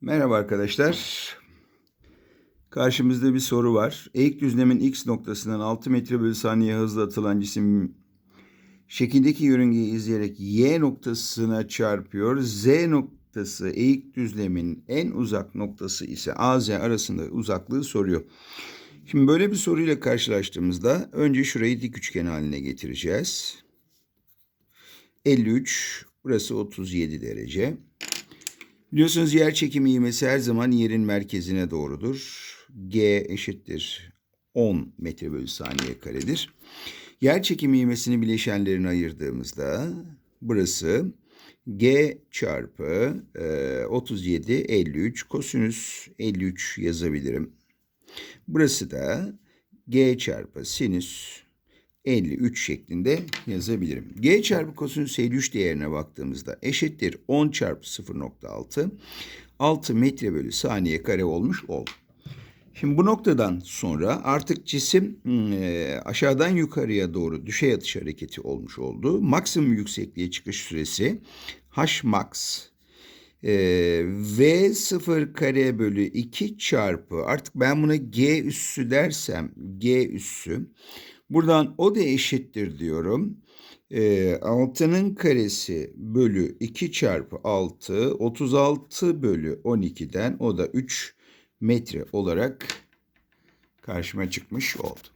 Merhaba arkadaşlar. Karşımızda bir soru var. Eğik düzlemin x noktasından 6 metre bölü saniye hızla atılan cisim şekildeki yörüngeyi izleyerek y noktasına çarpıyor. Z noktası eğik düzlemin en uzak noktası ise AZ arasında uzaklığı soruyor. Şimdi böyle bir soruyla karşılaştığımızda önce şurayı dik üçgen haline getireceğiz. 53, burası 37 derece. Biliyorsunuz yer çekimi ivmesi her zaman yerin merkezine doğrudur. G eşittir 10 metre bölü saniye karedir. Yer çekimi ivmesini bileşenlerine ayırdığımızda burası G çarpı e, 37 53 kosinüs 53 yazabilirim. Burası da G çarpı sinüs 53 şeklinde yazabilirim. G çarpı kosinüs 53 değerine baktığımızda eşittir 10 çarpı 0.6 6 metre bölü saniye kare olmuş oldu. Şimdi bu noktadan sonra artık cisim e, aşağıdan yukarıya doğru düşey atış hareketi olmuş oldu. Maksimum yüksekliğe çıkış süresi h max e, v 0 kare bölü 2 çarpı artık ben buna g üssü dersem g üssü Buradan o da eşittir diyorum. E, 6'nın karesi bölü 2 çarpı 6 36 bölü 12'den o da 3 metre olarak karşıma çıkmış oldu.